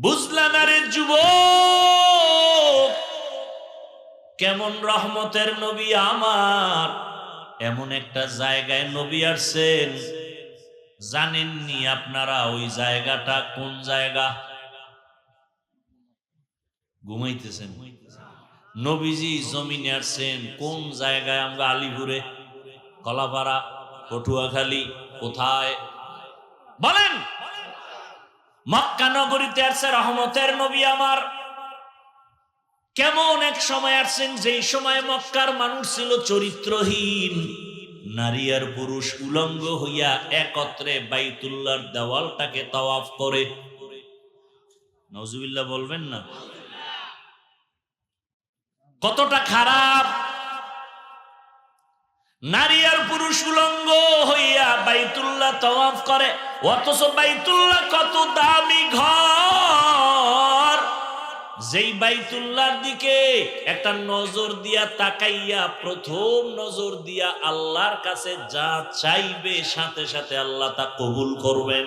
বুঝলেন আরে যুব কেমন রহমতের নবী আমার। এমন একটা জায়গায় নবী আসছেন। জানেননি আপনারা ওই জায়গাটা কোন জায়গা? ঘুমাইতেছেন। নবীজি জমিনে আসছেন। কোন জায়গায় আমরা আলিপুরে? কলাপাড়া, পটুয়াখালী, কোথায়? বলেন! মক্কা নগরীতে আসছে রহমতের নবী আমার। কেমন এক সময় আসছেন, যেই সময় মক্কার মানুষ ছিল চরিত্রহীন। নারী আর পুরুষ উলঙ্গ হইয়া একত্রে বাইতুল্লাহর দেওয়ালটাকে তওয়াফ করে। নজুবিল্লাহ বলবেন না? কতটা খারাপ! নারী আর পুরুষ উলঙ্গ হইয়া বাইতুল্লাহ তওয়াফ করে, অথচ বাইতুল্লাহ কত দামি ঘর। যেই বাইতুল্লাহর দিকে একটা নজর দিয়া তাকাইয়া, প্রথম নজর দিয়া আল্লাহর কাছে যা চাইবে, সাথে সাথে আল্লাহ তা কবুল করবেন।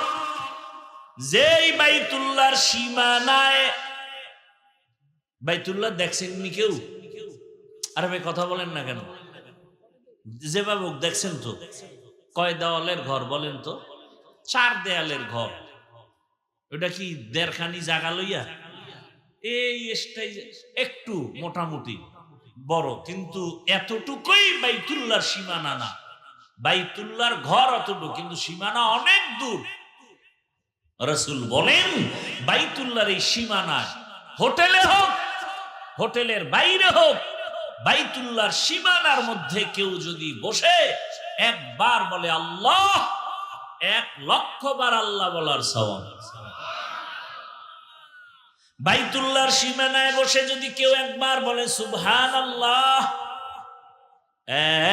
যেই বাইতুল্লাহর সীমানায়, বাইতুল্লাহ দেখছেন নি কেউ? আরে ভাই, কথা বলেন না কেন? যে হোক, দেখছেন তো? কয় দেওয়ালের ঘর বলেন তো? চার দেয়ালের ঘর। ওটা কি দেড়খানি জাগা লইয়া? এই একটু মোটামুটি বড়, কিন্তু এতটুকুই বাইতুল্লার সীমানা না। বাইতুল্লার ঘর অতটুকু, কিন্তু সীমানা অনেক দূর। রসুল বলেন, বাইতুল্লাহর এই সীমানায় হোটেলে হোক, হোটেলের বাইরে হোক, বাইতুল্লাহর সীমানার মধ্যে কেউ যদি বসে একবার বলে, আল্লাহ, এক লক্ষ বার আল্লাহ বলার সওয়াব। বাইতুল্লাহর সীমানায় বসে যদি কেউ একবার বলে সুবহান আল্লাহ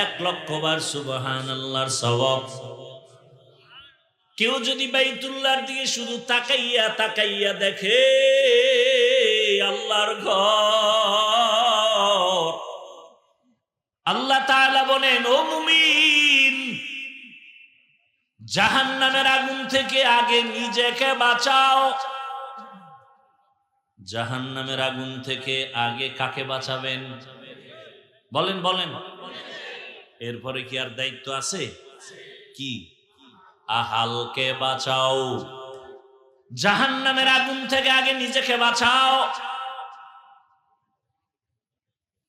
এক লক্ষ বার সুবহান আল্লাহর সওয়াব। কেউ যদি বাইতুল্লাহর দিকে শুধু তাকাইয়া তাকাইয়া দেখে, আল্লাহর ঘর। আল্লাহ তাআলা বলেন, ও মুমিন, জাহান্নামের আগুন থেকে আগে নিজেকে বাঁচাও। জাহান্নামের আগুন থেকে আগে কাকে বাঁচাবেন? বলেন বলেন। এরপরে কি আর দায়িত্ব আছে? কি? আহালকে বাঁচাও। জাহান্নামের আগুন থেকে আগে নিজেকে বাঁচাও।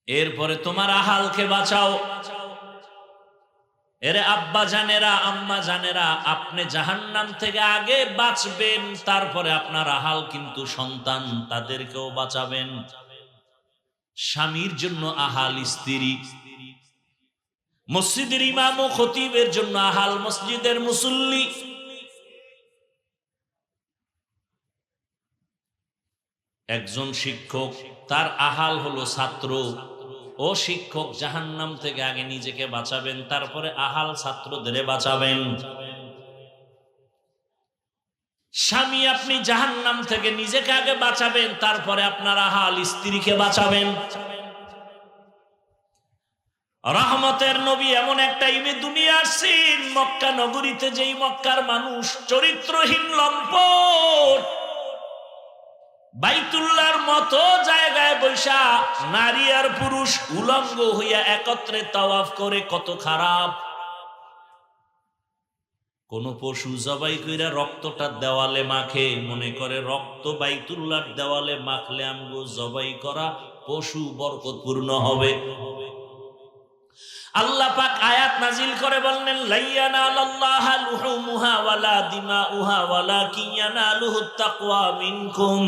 এরপরে তোমার আহালকে বাঁচাও। এরে আব্বা জানেরা, আম্মা জানেরা, আপনি জাহান্নাম থেকে আগে বাঁচবেন, তারপরে আপনার আহাল কিন্তু সন্তান, তাদেরকেও বাঁচাবেন। স্বামীর জন্য আহাল স্ত্রী। মসজিদের ইমাম ও খতিবের জন্য আহাল মসজিদের মুসল্লি। একজন শিক্ষক, তার আহাল হলো ছাত্র। ও শিক্ষক জাহান্নাম থেকে আগে নিজেকে বাঁচাবেন, তারপরে আহাল ছাত্রদের বাঁচাবেন। স্বামী আপনি জাহান্নাম থেকে নিজেকে আগে বাঁচাবেন, তারপরে আপনার আহাল স্ত্রীকে বাঁচাবেন। রহমতের নবী এমন একটা ইমে দুনিয়া আসছেন মক্কা নগরীতে যেই মক্কার মানুষ চরিত্রহীন লম্পট। বাইতুল্লার মতো জায়গায় বৈশা নারী আর পুরুষ উলঙ্গ হইয়া একত্রে তাওয়াফ করে কত খারাপ। কোন পশু জবাই কইরা রক্তটা দেওয়ালে মাখে, মনে করে রক্ত বাইতুল্লার দেওয়ালে মাখলে আমগো জবাই করা পশু বরকতপূর্ণ হবে। আল্লাহ পাক আয়াত নাজিল করে বললেন লাইয়ানা আল্লাহ লুহুমুহা ওয়ালা দিমাউহা ওয়ালা কিয়ানা লুহু তাকওয়া মিনকুম।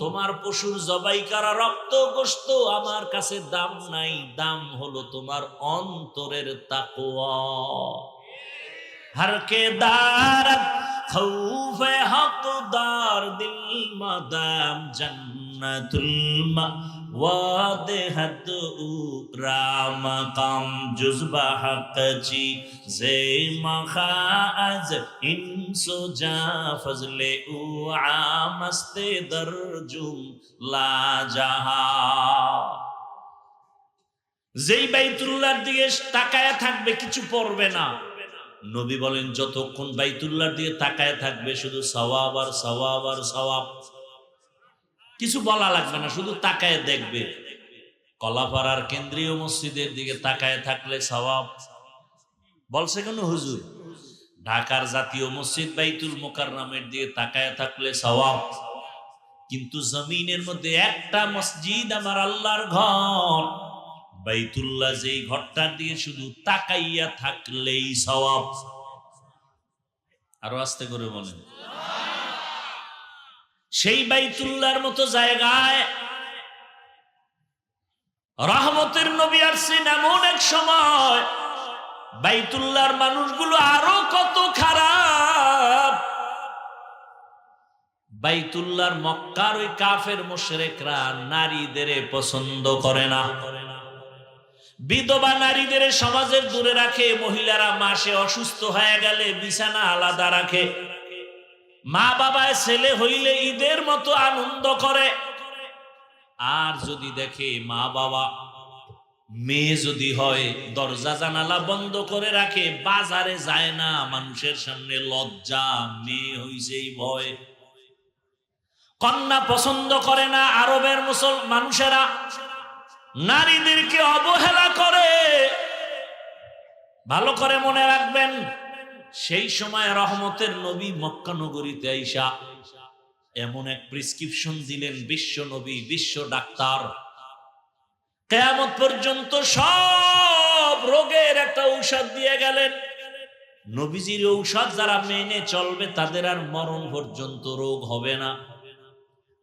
তোমার পশুর জবাই করা রক্ত গোশত আমার কাছে দাম নাই, দাম হলো তোমার অন্তরের তাকওয়া। হরকে দার খৌফে হকদার দিল মাদাম জান্নাতুল মা وادحت اورا مقام جزب حق چی زی مخاز انسو جا فضل اوعا مست در لا جہا যেই বাইতুল্লার দিকে তাকায় থাকবে, কিছু পড়বে না। নবী বলেন, যতক্ষণ বাইতুল্লার দিকে তাকায় থাকবে, শুধু সওয়াব আর সওয়াব আর সওয়াব। কিছু বলা লাগবে না, শুধু তাকায় দেখবে। কলাপাড়ার কেন্দ্রীয় মসজিদের দিকে তাকায় থাকলে সওয়াব বলছে কেন হুজুর? ঢাকার জাতীয় মসজিদ বাইতুল মোকাররমের দিকে তাকায় থাকলে সওয়াব, কিন্তু জমিনের মধ্যে একটা মসজিদ আমার আল্লাহর ঘর। বাইতুল্লাহ যেই ঘরটার দিয়ে শুধু তাকাইয়া থাকলেই সওয়াব। আরও আস্তে করে বলেন। সেই বাইতুল্লাহর মতো জায়গায় রহমতের নবী আসছেন এমন এক সময়, বাইতুল্লাহর মানুষগুলো আরও কত খারাপ। বাইতুল্লাহর মক্কার ওই কাফের মোশরেকরা নারীদের পছন্দ করে না। বিধবা নারীদের সমাজের দূরে রাখে, মহিলারা মাসে অসুস্থ হয়ে গেলে বিছানা আলাদা রাখে। মা বাবায় ছেলে হইলে ঈদের মতো আনন্দ করে। আর যদি দেখে মা বাবা, মেয়ে যদি হয়, দরজা জানালা বন্ধ করে রাখে, বাজারে যায় না, মানুষের সামনে লজ্জা, মেয়ে হইছেই ভয়। কন্যা পছন্দ করে না আরবের মুসল, মানুষেরা, নারীদেরকে অবহেলা করে। ভালো করে মনে রাখবেন সেই সময় রহমতের নবী মক্কা নগরীতে আইসা এমন এক প্রেসক্রিপশন দিলেন বিশ্ব নবী, বিশ্ব ডাক্তার। কেয়ামত পর্যন্ত সব রোগের একটা ঔষধ দিয়ে গেলেন। নবীজির ঔষধ যারা মেনে চলবে তাদের আর মরণ পর্যন্ত রোগ হবে না।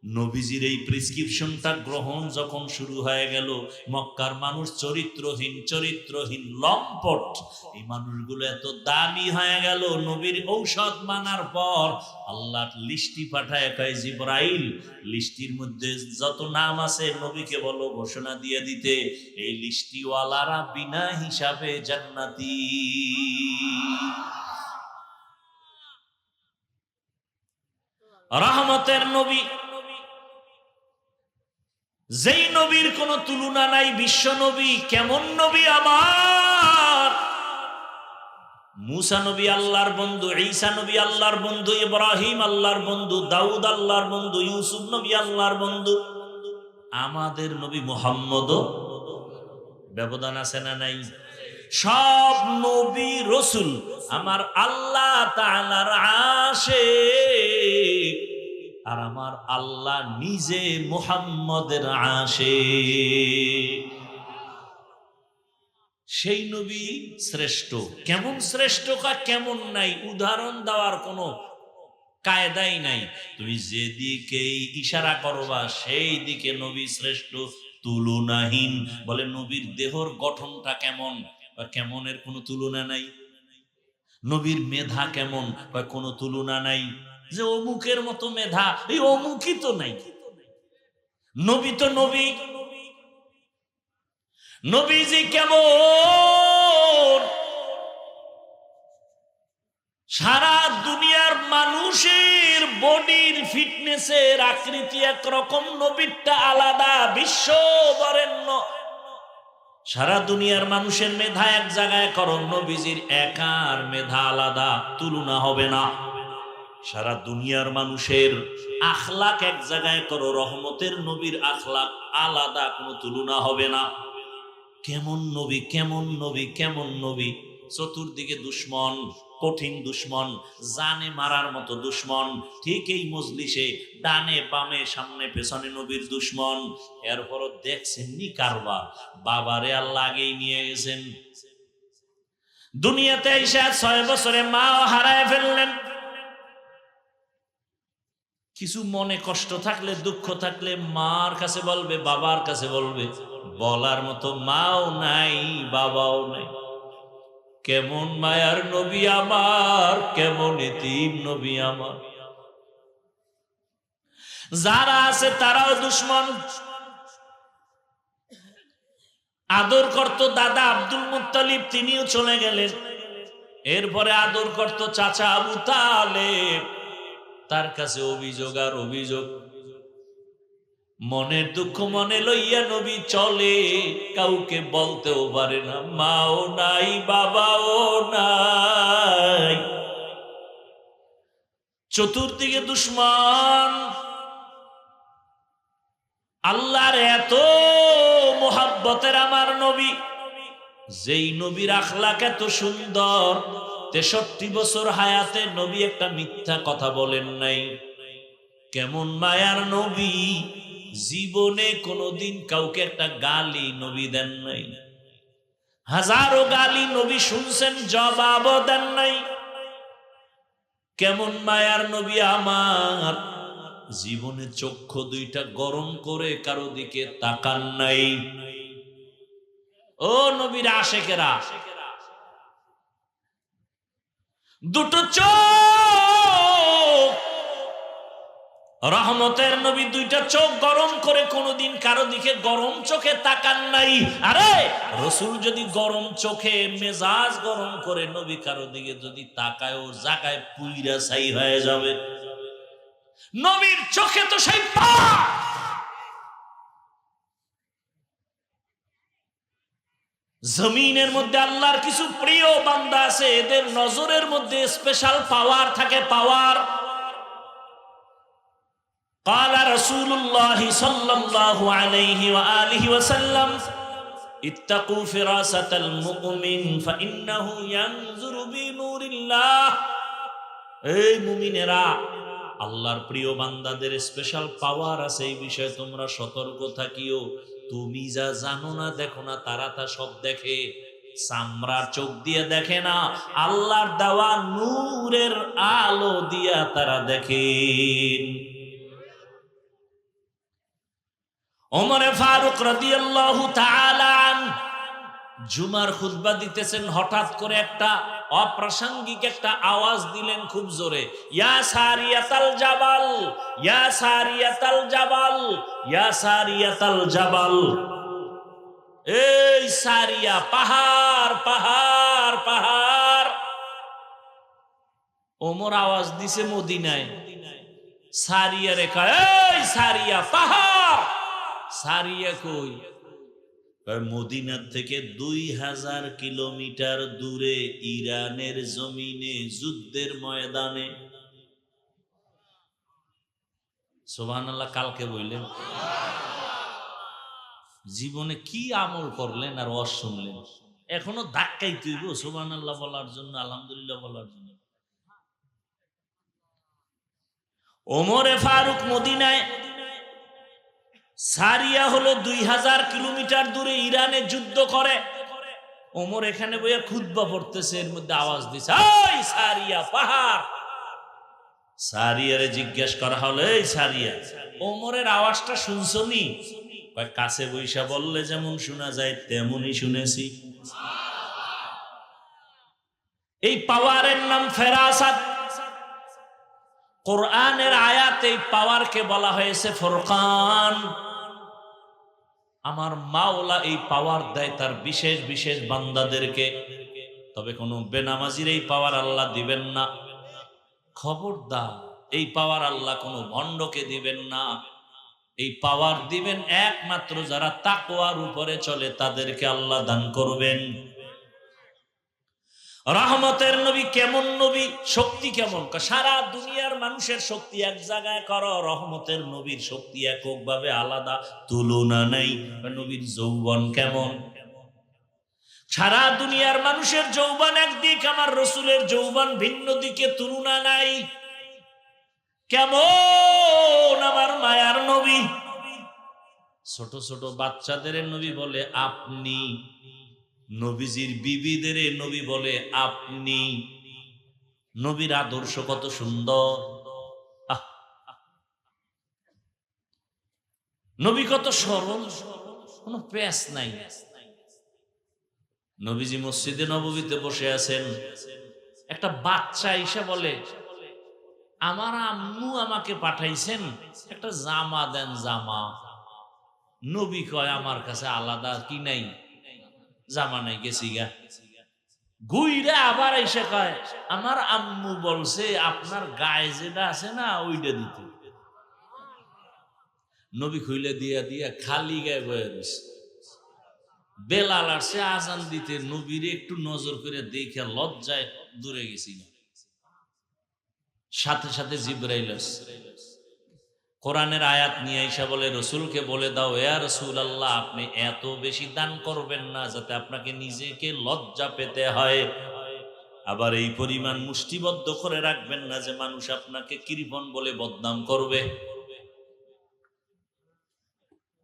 নবীজির এই প্রেসক্রিপশনটা গ্রহণ যখন শুরু হয়ে গেল, মক্কার মানুষ চরিত্রহীন চরিত্রহীন, লম্পট। এই মানুষগুলো এত দামি হয়ে গেল, নবীর ঔষধ মানার পর আল্লাহ লিস্টি পাঠায়, কয়, জিব্রাইল, লিস্টির মধ্যে যত নাম আছে, নবীকে বলো, ঘোষণা দিয়ে দিতে, এই লিস্টিওয়ালারা বিনা হিসাবে জান্নাতি। রহমতের নবী যেই নবীর কোনো তুলনা নাই, বিশ্ব নবী, কেমন নবী আমার? মুসা নবী আল্লাহর বন্ধু, ঈসা নবী আল্লাহর বন্ধু, ইব্রাহিম আল্লাহর বন্ধু, দাউদ আল্লাহর বন্ধু, ইউসুফ নবী আল্লাহর বন্ধু। আমাদের নবী মোহাম্মদ ব্যবধান আছে না নাই? সব নবী রসুল আমার আল্লাহ তাআলার আশিক। আর আমার আল্লাহ নিজে মুহাম্মদের আসে সেই নবী শ্রেষ্ঠ। কেমন শ্রেষ্ঠ কা কেমন নাই। উদাহরণ দেওয়ার কোনো কায়দাই নাই। তুমি যেদিকেই ইশারা করবা, সেই দিকে নবী শ্রেষ্ঠ তুলনাহীন। বলে নবীর দেহর গঠনটা কেমন? বা কেমনের কোনো তুলনা নাই? নবীর মেধা কেমন? বা কোনো তুলনা নাই? যে অমুকের মতো মেধা, এই অমুকই তো নাই। নবী তো নবী। নবীজি কেমন? সারা দুনিয়ার মানুষের বডির ফিটনেসের আকৃতি একরকম, নবীরটা আলাদা, বিশ্ব বরেণ্য। সারা দুনিয়ার মানুষের মেধা এক জায়গায় করো, নবীজির একার মেধা আলাদা, তুলনা হবে না। সারা দুনিয়ার মানুষের আখলাক এক জায়গায় করো, রহমতের নবীর আখলাক আলাদা, কোনো তুলনা হবে না। কেমন নবী কেমন নবী কেমন নবী? চতুর্দিকে দুশ্মন, কঠিন দুশ্মন, জানে মারার মতো দুশ্মন, ঠিক এই মজলিসে ডানে বামে সামনে পেছনে নবীর দুশ্মন। এরপরও দেখছেন নি কারবার, বাবারে আল্লাহ আগেই নিয়ে গেছেন। দুনিয়াতে এসে ছয় বছরে মাও হারায় ফেললেন। কিছু মনে কষ্ট থাকলে, দুঃখ থাকলে মার কাছে বলবে, বাবার কাছে বলবে, বলার মতো মাও নাই, বাবাও নাই। কেমন মায়ার নবী আমার, কেমন এতিম নবী আমার। যারা আছে তারাও দুশ্মন। আদর করত দাদা আব্দুল মুত্তালিব, তিনিও চলে গেলেন। এরপরে আদর করত চাচা আবু তালেব। তার কাছে অভিযোগ আর অভিযোগ। মনের দুঃখ মনে লইয়া নবী চলে, কাউকে বলতেও পারে না, মাও নাই, বাবাও নাই। চতুর্দিকে দুশ্মন। আল্লাহর এত মোহাব্বতের আমার নবী, যেই নবীর আখলাক এত সুন্দর তেষট্টি বছর হায়াতে নবী একটা মিথ্যা কথা বলেন নাই। কেমন মায়ার নবী, জীবনে কোনোদিন কাউকে একটা গালি নবী দেন নাই। হাজারো গালি নবী শুনছেন, জবাবও দেন নাই। কেমন মায়ার নবী আমার, জীবনে চক্ষু দুইটা গরম করে কারও দিকে তাকান নাই। ও নবীর আশেকেরা দুটো চোখ। রহমতের নবী দুইটা চোখ গরম করে কোনোদিন কারও দিকে গরম চোখে তাকান নাই। আরে, রসুল যদি গরম চোখে মেজাজ গরম করে নবী কারও দিকে যদি তাকায় ও জাকায় পুইরা সাই হয়ে যাবে। নবীর চোখে তো সেই পা জমিনের মধ্যে আল্লাহর কিছু প্রিয় বান্দা আছে এদের নজরের মধ্যে স্পেশাল পাওয়ার থাকে পাওয়ার قال رسول الله صلى الله عليه وآله وسلم اتقوا فراسة المؤمن فإنه ينظر بنور الله এই মুমিনেরা আল্লাহর প্রিয় বান্দাদের স্পেশাল পাওয়ার আছে এই বিষয়ে তোমরা সতর্ক থাকিও তুমি যা জানো না, দেখো না, তারা তা সব দেখে। চামড়ার চোখ দিয়ে দেখে না, আল্লাহর দেওয়া নূরের আলো দিয়া তারা দেখে। ওমরে ফারুক রাদিয়াল্লাহু তাআলা জুমার খুতবা দিতেছেন হঠাৎ করে একটা অপ্রাসঙ্গিক একটা আওয়াজ দিলেন খুব জোরে। ইয়া সারিয়াতাল জাবাল, ইয়া সারিয়াতাল জাবাল, ইয়া সারিয়াতাল জাবাল। এই সারিয়া, পাহাড় পাহাড় পাহাড়। ওমর আওয়াজ দিছে মদিনায়। সারিয়া রেখা, এই সারিয়া, পাহাড়। সারিয়া কই? মদিনার থেকে দুই হাজার কিলোমিটার দূরে ইরানের জমিনে যুদ্ধের ময়দানে। সোহান আল্লাহ কালকে বললেন। জীবনে কি আমল করলেন আর অস শুনলেন? এখনও ধাক্কাই তুইব সোহান আল্লাহ বলার জন্য, আলহামদুলিল্লাহ বলার জন্য। ওমরে ফারুক মদিনায় সারিয়া হলো দুই হাজার কিলোমিটার দূরে ইরানে যুদ্ধ করে। ওমর এখানে বইয়া খুদ্া পড়তেছে, এর মধ্যে আওয়াজ দিছে সারিয়া পাহাড়! সারিয়ারে জিজ্ঞেস করা হলো, এই সারিয়া, ওমরের আওয়াজটা শুনছনি কাছে বৈশা বললে যেমন শোনা যায়, তেমনই শুনেছি। এই পাওয়ারের নাম ফেরাসাত। কোরআনের আয়াত পাওয়ারকে বলা হয়েছে ফোরকান। আমার মাওলা এই পাওয়ার দেয় তার বিশেষ বিশেষ বান্দাদেরকে। তবে কোনো বেনামাজির এই পাওয়ার আল্লাহ দিবেন না। খবরদার, এই পাওয়ার আল্লাহ কোনো ভণ্ডকে দিবেন না। এই পাওয়ার দিবেন একমাত্র যারা তাকোয়ার উপরে চলে, তাদেরকে আল্লাহ দান করবেন। রহমতের নবী কেমন নবী? শক্তি কেমন? সারা দুনিয়ার মানুষের শক্তি এক জায়গায় করো, রহমতের নবীর শক্তি একক ভাবে আলাদা, তুলনা নেই। নবীর যৌবন কেমন? সারা দুনিয়ার মানুষের যৌবন একদিক, আমার রসুলের যৌবন ভিন্ন দিকে তুলনা নাই। কেমন আমার মায়ার নবী? ছোট ছোট বাচ্চাদের নবী বলে আপনি, নবীজির বিবিদের নবী বলে আপনি। নবীর আদর্শ কত সুন্দর। নবী কত সরল, কোনো প্যাস নাই। নবীজি মসজিদে নববীতে বসে আছেন। একটা বাচ্চা এসে বলে, আমার আম্মু আমাকে পাঠাইছেন, একটা জামা দেন জামা। নবী কয়, আমার কাছে আলাদা কি নাই, জামা নাই, গেছি গা। গুইরা আবার এসে কয়, আমার আম্মু বলছে, আপনার গায়ে যেটা আছে না, ওইটা দিতে। নবী খুইলে দিয়া দিয়া খালি গায়ে বয়ে রয়েছে বেলাল আসছে আজান দিতে, নবীরে একটু নজর করে দেখে লজ্জায় দূরে গেছি সাথে সাথে জিব্রাইল। কোরআনের আয়াত নিয়ে আইসা বলে, রসুলকে বলে দাও এয়া রসুল আল্লাহ আপনি এত বেশি দান করবেন না যাতে আপনাকে নিজেকে লজ্জা পেতে হয়। আবার এই পরিমাণ মুষ্টিবদ্ধ করে রাখবেন না যে মানুষ আপনাকে কৃপন বলে বদনাম করবে।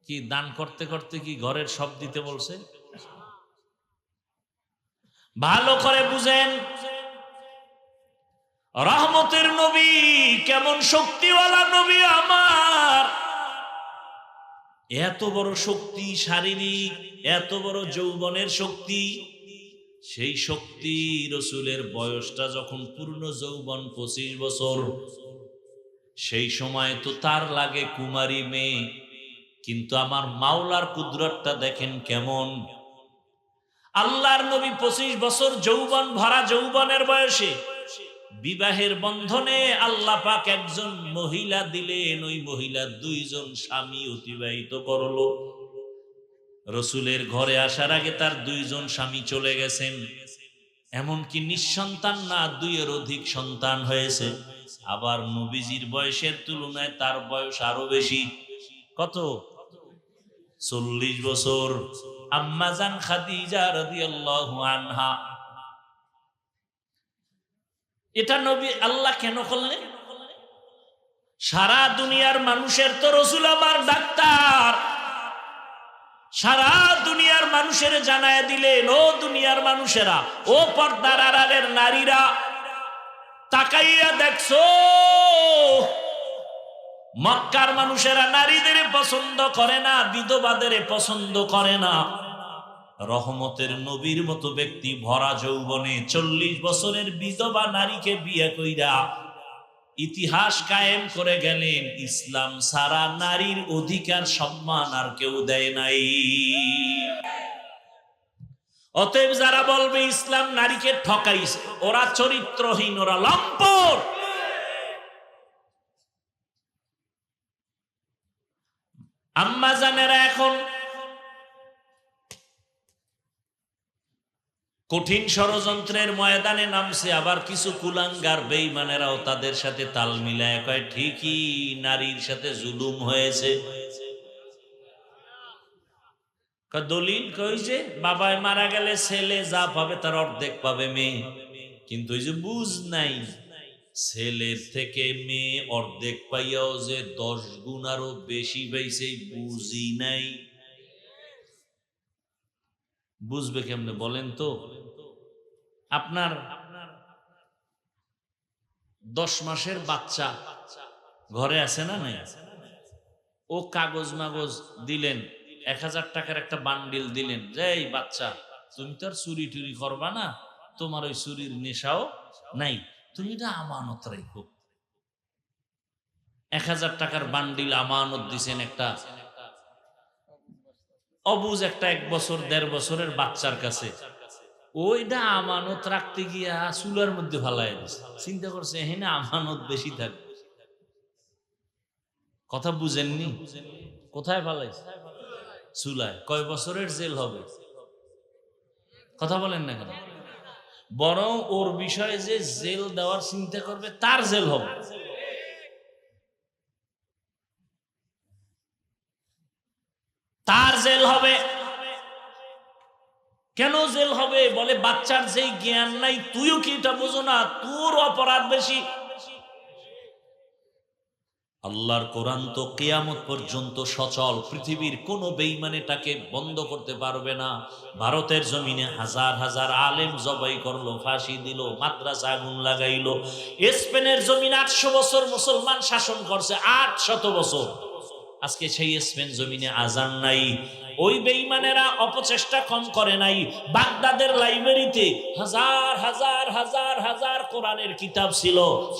কি দান করতে করতে কি ঘরের সব দিতে বলছে? ভালো করে বুঝেন। রহমতের নবী, কেমন শক্তিওয়ালা নবী আমার। এত বড় শক্তি শারীরিক, এত বড় যৌবনের শক্তি। সেই শক্তি রসুলের বয়সটা যখন পূর্ণ যৌবন পঁচিশ বছর, সেই সময় তো তার লাগে কুমারী মেয়ে। কিন্তু আমার মাওলার কুদরতটা দেখেন কেমন। আল্লাহর নবী পঁচিশ বছর যৌবন ভরা যৌবনের বয়সে বিবাহের বন্ধনে আল্লাহ পাক একজন মহিলা দিলেন, ওই মহিলা দুইজন স্বামী অতিবাহিত করল। রসুলের ঘরে আসার আগে তার দুইজন স্বামী চলে গেছেন। এমনকি নিঃসন্তান না, দুইয়ের অধিক সন্তান হয়েছে। আবার নবীজির বয়সের তুলনায় তার বয়স আরও বেশি। কত? চল্লিশ বছর। আম্মাজান খাদিজা রাদিয়াল্লাহু আনহা। এটা নবী আল্লাহ কেন করলেন? সারা দুনিয়ার মানুষের তো রসুল আমার ডাক্তার। সারা দুনিয়ার মানুষের জানায় দিলেন, ও দুনিয়ার মানুষেরা, ও পর্দার নারীরা, তাকাইয়া দেখছ। মক্কার মানুষেরা নারীদের পছন্দ করে না, বিধবাদের পছন্দ করে না। রহমতের নবীর মতো ব্যক্তি, ভরা যৌবনে চল্লিশ বছরের বিধবা নারীকে বিয়ে কইরা ইতিহাস কায়েম করে গেলেন। ইসলাম সারা নারীর অধিকার, সম্মান আর কেউ দেয় নাই। অতএব যারা বলবে ইসলাম নারীকে ঠকাইছে, ওরা চরিত্রহীন, ওরা লম্পট। আম্মা জানেরা এখন কঠিন ষড়যন্ত্রের ময়দানে নামছে, আবার কিছু কুলাঙ্গার বেইমানেরাও তাদের সাথে তাল মিলায় কয়, ঠিকই নারীর সাথে জুলুম হয়েছে। দলিল কই যে, বাবায় মারা গেলে ছেলে যা পাবে তার অর্ধেক পাবে মেয়ে। কিন্তু ওই যে বুঝ নাই। ছেলের থেকে মেয়ে অর্ধেক পাইয়াও যে দশ গুণ আরও বেশি পাইছে, বুঝি নাই। বুঝবে কেমনে বলেন তো? আপনার দশ মাসের বাচ্চা ঘরে আছে না নাই? ও কাগজ মাগজ দিলেন, এক হাজার টাকার একটা বান্ডিল দিলেন যে এই বাচ্চা, তুমি তো আর চুরি টুরি করবা না, তোমার ওই চুরির নেশাও নাই। তুমি এটা আমানত রাখো এক হাজার টাকার বান্ডিল আমানত দিছেন একটা অবুজ একটা এক বছর, দেড় বছরের বাচ্চার কাছে। ওইটা আমানত রাখতে গিয়া চুলার মধ্যে ফালাই দিছে। চিন্তা করছে হ্যাঁ আমানত বেশি থাকবে কথা বুঝেননি? কোথায় ফালাইছে? চুলায়। কয় বছরের জেল হবে? কথা বলেন না কেন? বরং ওর বিষয়ে যে জেল দেওয়ার চিন্তা করবে, তার জেল হবে। তার জেল হবে। কেন জেল হবে? বলে, বাচ্চার যেই জ্ঞান নাই, তুইও কি এটা বোঝো না? তোর অপরাধ বেশি। আল্লাহর কোরআন তো কেয়ামত পর্যন্ত সচল। পৃথিবীর কোন বেইমানেটাকে বন্ধ করতে পারবে না। ভারতের জমিনে হাজার হাজার আলেম জবাই করল, ফাঁসি দিল, মাদ্রাসা আগুন লাগাইল। স্পেনের জমিনে আটশো বছর মুসলমান শাসন করছে, আট শত বছর। আজকে সেই স্পেন জমিনে আজান নাই। ওই বেইমানেরা অপচেষ্টা কম করে নাই। বাগদাদের লাইব্রেরিতে হাজার হাজার হাজার হাজার কোরআনের কিতাব ছিল।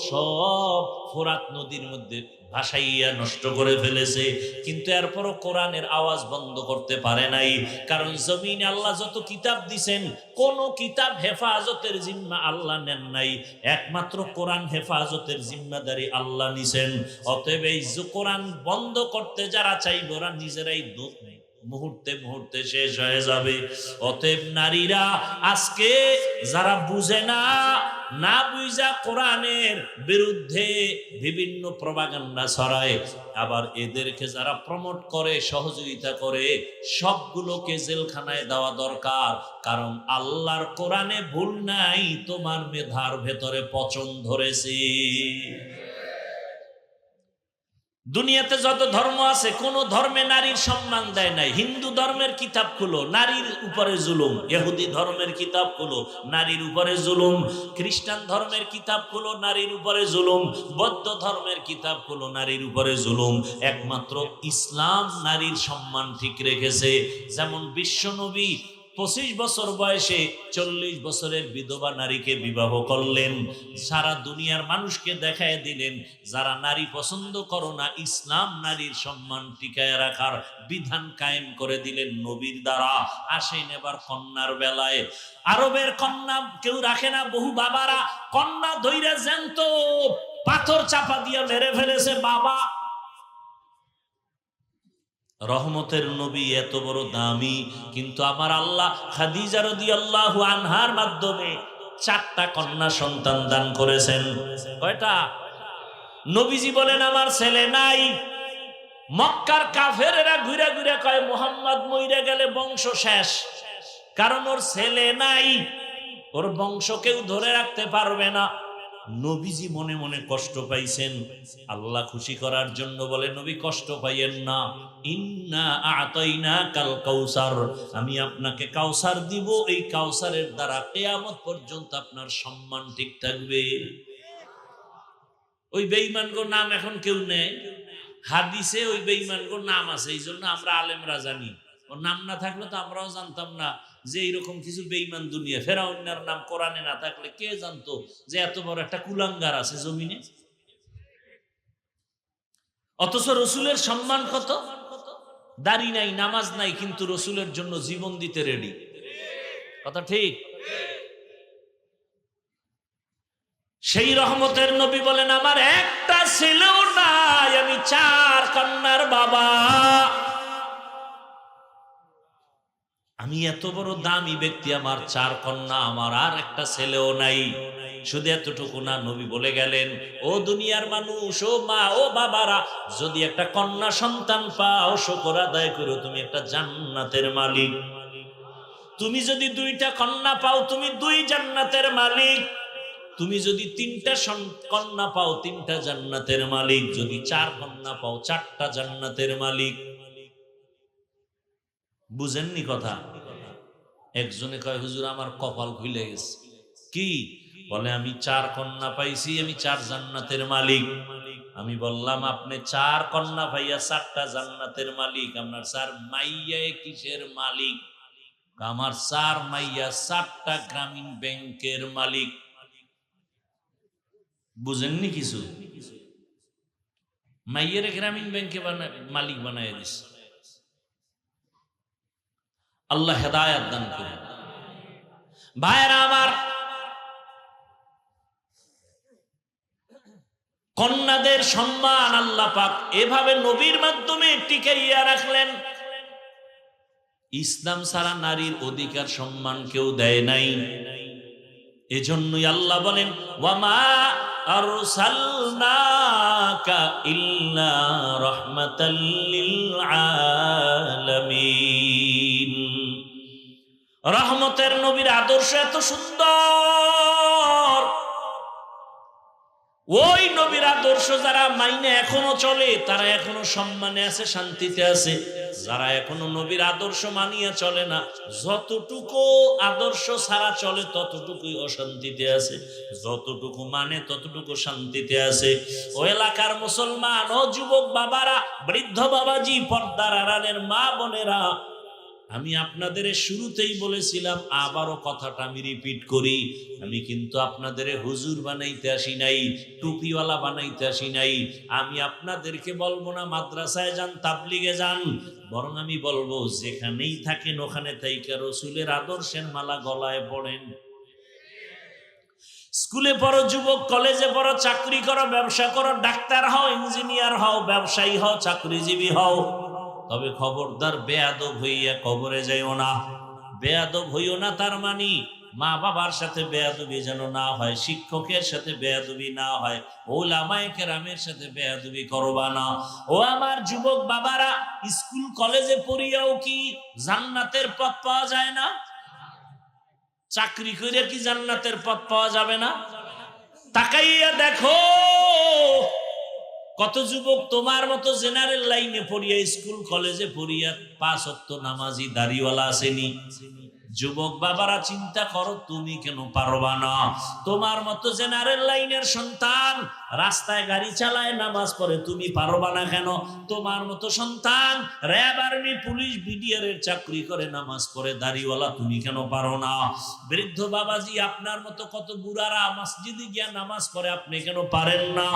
সব ফোরাত নদীর মধ্যে ভাসাইয়া নষ্ট করে ফেলেছে। কিন্তু এরপরও কোরআনের আওয়াজ বন্ধ করতে পারে নাই। কারণ জমিনে আল্লাহ যত কিতাব দিছেন, কোন কিতাব হেফাজতের জিম্মা আল্লাহ নেন নাই। একমাত্র কোরআন হেফাজতের জিম্মাদারি আল্লাহ নিছেন। অতএব এই কোরআন বন্ধ করতে যারা চাইব, ওরা নিজেরাই দু- মুহূর্তে মুহূর্তে শেষ হয়ে যাবে। অতএব নারীরা আজকে যারা বুঝে না না বুঝা কোরআনের বিরুদ্ধে বিভিন্ন প্রবাগান্ডা ছড়ায়, আবার এদেরকে যারা প্রমোট করে, সহযোগিতা করে, সবগুলোকে জেলখানায় দেওয়া দরকার। কারণ আল্লাহর কোরআনে ভুল নাই, তোমার মেধার ভেতরে পচন ধরেছে। দুনিয়াতে যত ধর্ম আছে, কোন ধর্মে নারীর সম্মান দেয় নাই। হিন্দু ধর্মের কিতাব খুলো, নারীর উপরে জুলুম। ইহুদি ধর্মের কিতাব খুলো, নারীর উপরে জুলুম। খ্রিস্টান ধর্মের কিতাব খুলো, নারীর উপরে জুলুম। বৌদ্ধ ধর্মের কিতাব খুলো, নারীর উপরে জুলুম। একমাত্র ইসলাম নারীর সম্মান ঠিক রেখেছে। যেমন বিশ্বনবী পঁচিশ বছর বয়সে চল্লিশ বছরের বিধবা নারীকে বিবাহ করলেন। সারা দুনিয়ার মানুষকে দেখায় দিলেন, যারা নারী পছন্দ করো না, ইসলাম নারীর সম্মান টিকায় রাখার বিধান কায়েম করে দিলেন নবীর দ্বারা। আসেন এবার কন্যার বেলায়। আরবের কন্যা কেউ রাখে না, বহু বাবারা, কন্যা ধৈর্য জ্যান্ত, পাথর চাপা দিয়ে মেরে ফেলেছে, বাবা রহমতের নবী এত বড় দামি, কিন্তু আমার আল্লাহ খাদিজা রাদিয়াল্লাহু আনহার মাধ্যমে চারটা কন্যা সন্তান দান করেছেন। কয়টা? নবীজি বলেন, আমার ছেলে নাই। মক্কার কাফেরেরা ঘুরে ঘুরে কয়, মোহাম্মদ মইরে গেলে বংশ শেষ। কারণ ওর ছেলে নাই। ওর বংশ কেউ ধরে রাখতে পারবে না। নবীজি মনে মনে কষ্ট পাইছেন। আল্লাহ খুশি করার জন্য বলে, নবী, কষ্ট পাইয়েন না। ইন্না আতাইনা কাল কাউসার। আমি আপনাকে কাউসার দিব। এই কাউসারের দ্বারা কেয়ামত পর্যন্ত আপনার সম্মান ঠিক থাকবে। ওই বেঈমানগো নাম এখন কেউ নেই হাদিসে ওই বেঈমানগো নাম আছে এই জন্য আমরা আলেমরা জানি। ওর নাম না থাকলে তো আমরাও জানতাম না। যে এইরকম কিছু বেঈমান দুনিয়া। ফেরাউন্নার নাম কোরআনে না থাকলে কে জানতো যে এত বড় একটা কুলাঙ্গার আছে জমিনে? অথচ রসুলের সম্মান কত? দাড়ি নাই, নামাজ নাই, কিন্তু রসুলের জন্য জীবন দিতে রেডি কথা ঠিক? সেই রহমতের নবী বলেন, আমার একটা ছেলেও নাই, আমি চার কন্যার বাবা। আমি এত বড় দামি ব্যক্তি, আমার চার কন্যা, আমার আর একটা ছেলেও নাই। শুধু এতটুকু না, নবী বলে গেলেন, ও দুনিয়ার মানুষ, ও মা, ও বাবারা, যদি একটা কন্যা সন্তান পাও, শকর আদায় করো, তুমি একটা জান্নাতের মালিক। তুমি যদি দুইটা কন্যা পাও, তুমি দুই জান্নাতের মালিক। তুমি যদি তিনটা কন্যা পাও, তিনটা জান্নাতের মালিক। যদি চার কন্যা পাও, চারটা জান্নাতের মালিক। বুঝেননি কথা? একজনে কয়, হুজুর, আমার কপাল খুলে গেছে। কি? বলে, আমি চার কন্যা পাইছি, আমি চার জান্নাতের মালিক। আমি বললাম, আপনি চার কন্যা পাইয়া চারটা জান্নাতের মালিক, আপনার চার মাইয়া কিসের মালিক? আমার চার মাইয়া চারটা গ্রামীণ ব্যাংকের মালিক। বুঝেননি কিছু? মাইয়ের গ্রামীণ ব্যাংকে মালিক বানায় দিছে। আল্লাহ হেদায়াত দান করুন। ভাইরা আমার, কন্যাদের সম্মান আল্লাহ পাক এভাবে নবীর মাধ্যমে টিকাইয়া রাখলেন। ইসলাম সারা নারীর অধিকার সম্মান কেউ দেয় নাই। এজন্যই আল্লাহ বলেন, ওয়ামা আরসালনাকা ইল্লা রাহমাতাল লিল আলামিন। রহমতের নবীর আদর্শ এত সুন্দর। ওই নবীর আদর্শ যারা মাইনে এখনও চলে, তারা এখনও সম্মানে আছে, শান্তিতে আছে। যারা এখনও নবীর আদর্শ মানিয়ে চলে না, যতটুকু আদর্শ ছাড়া চলে, ততটুকুই অশান্তিতে আছে। যতটুকু মানে ততটুকু শান্তিতে আছে। ও এলাকার মুসলমান, ও যুবক বাবারা, বৃদ্ধ বাবাজি, পর্দার আড়ালের মা বোনেরা আমি আপনাদের শুরুতেই বলেছিলাম, আবারও কথাটা আমি রিপিট করি। আমি কিন্তু আপনাদের হুজুর বানাইতে আসি নাই, টুপিওয়ালা বানাইতে আসি নাই। আমি আপনাদেরকে বলব না, মাদ্রাসায় যান, তাবলিগে যান। বরং আমি বলব, যেখানেই থাকেন, ওখানে তাইকা রসুলের আদর্শের মালা গলায় পড়েন। স্কুলে পড়ো, যুবক, কলেজে পড়ো, চাকরি করো, ব্যবসা করো, ডাক্তার হও, ইঞ্জিনিয়ার হও, ব্যবসায়ী হও, চাকরিজীবী হও। তবে খবরদার বেয়াদব হইয়া কবরে যাইও না। বেয়াদব হইও না তার মানে মা বাবার সাথে বেয়াদবি যেন না হয়, শিক্ষকের সাথে বেয়াদবি না হয়, ওলামায়ে সাথে বেয়াদবি করবা না। ও আমার যুবক বাবারা, স্কুল, কলেজে পড়িয়াও কি জান্নাতের পথ পাওয়া যায় না? চাকরি করে কি জান্নাতের পথ পাওয়া যাবে না? তাকাইয়া দেখো কত যুবক তোমার মতো জেনারেল লাইনে পড়িয়া স্কুল কলেজে পড়িয়া পাঁচ নামাজি দাড়িওয়ালা আসেনি। যুবক বাবারা, চিন্তা করো, তুমি কেন পারবা না? তোমার মতো জেনারেল লাইনের সন্তান, রাস্তায় গাড়ি চালায়, নামাজ পড়ে, তুমি পারবা না কেন? তোমার মতো সন্তান, র্যাব আর্মি, পুলিশ বিডিআর এর চাকরি করে, নামাজ পড়ে, দাড়িওয়ালা, তুমি কেন পারো না? বৃদ্ধ বাবাজি, আপনার মতো কত বুড়ারা, মসজিদে গিয়া নামাজ পড়ে, আপনি কেন পারেন না?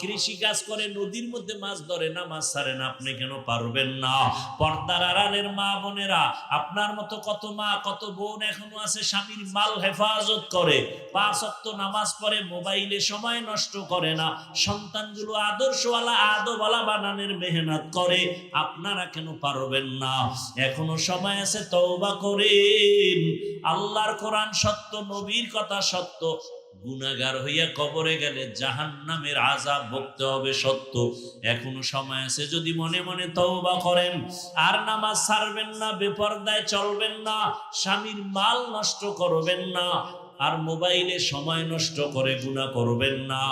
কৃষি কাজ করে, নদীর মধ্যে মাছ ধরে, নামাজ ছাড়েন, আপনি কেন পারবেন না? পর্দার আড়ালের মা বোনেরা, আপনার মতো কত মা, কত বোন এখনও আছে, স্বামীর মাল হেফাজত করে। পাঁচ অক্ত নামাজ পড়ে, মোবাইলে সময় নষ্ট করে না। সন্তানগুলো আদর্শওয়ালা আদোওয়ালা বানানের মেহনত করে। আপনারা কেন পারবেন না? এখনও সময় আছে, তওবা করেন। আল্লাহর কোরআন সত্য, নবীর কথা সত্য। গুনাগার হইয়া কবরে গেলে জাহান নামের আজাব ভুগতে হবে সত্য। এখনও সময় আছে, যদি মনে মনে তওবা করেন। আর নামাজ ছাড়বেন না, বেপরদায় চলবেন না, স্বামীর মাল নষ্ট করবেন না আর মোবাইলে সময় নষ্ট করে গুণা করবেন না।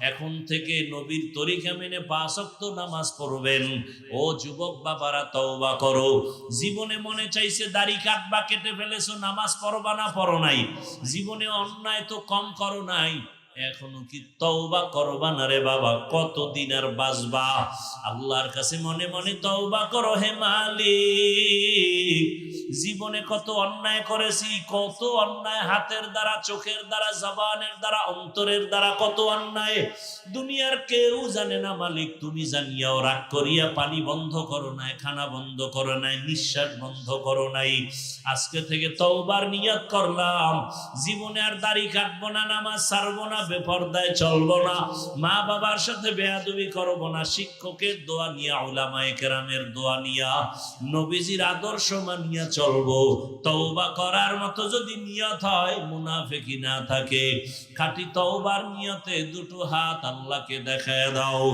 এখন থেকে নবীর তরিকা মেনে পাঁচক্ত নামাজ পড়বেন। ও যুবক বাবারা, তওবা করো। জীবনে মনে চাইছে, দাড়ি কাটবা, কেটে ফেলেছো, নামাজ পড়বা না, পড়ো নাই। জীবনে অন্যায় তো কম করো নাই। এখনও কি তওবা করবা না রে বাবা? কতদিন আর বাঁচবা? আল্লাহর কাছে মনে মনে তওবা করো হে মালিক। জীবনে কত অন্যায় করেছি, কত অন্যায় হাতের দ্বারা, চোখের দ্বারা, জবানের দ্বারা, অন্তরের দ্বারা, কত অন্যায়। দুনিয়ার কেউ জানে না মালিক, তুমি জানিয়াও রাগ করিয়া পানি বন্ধ করো নাই, খানা বন্ধ করো নাই, নিঃশ্বাস বন্ধ করো নাই। আজকে থেকে তওবার নিয়ত করলাম। জীবনে আর দাড়ি কাটবো না, নামাজ ছাড়বো না বেপর্দায় চলবো না। মা বাবার সাথে বেয়াদবি করব না। শিক্ষকের দোয়া নিয়া ওলামায় কেরামের দোয়া নিয়া, নবীজির আদর্শ মানিয়া চলবো। তওবা করার মতো যদি নিয়ত হয় মুনাফেকি না থাকে। খাটি তওবার নিয়তে দুটো হাত আল্লাহকে দেখায় দাও।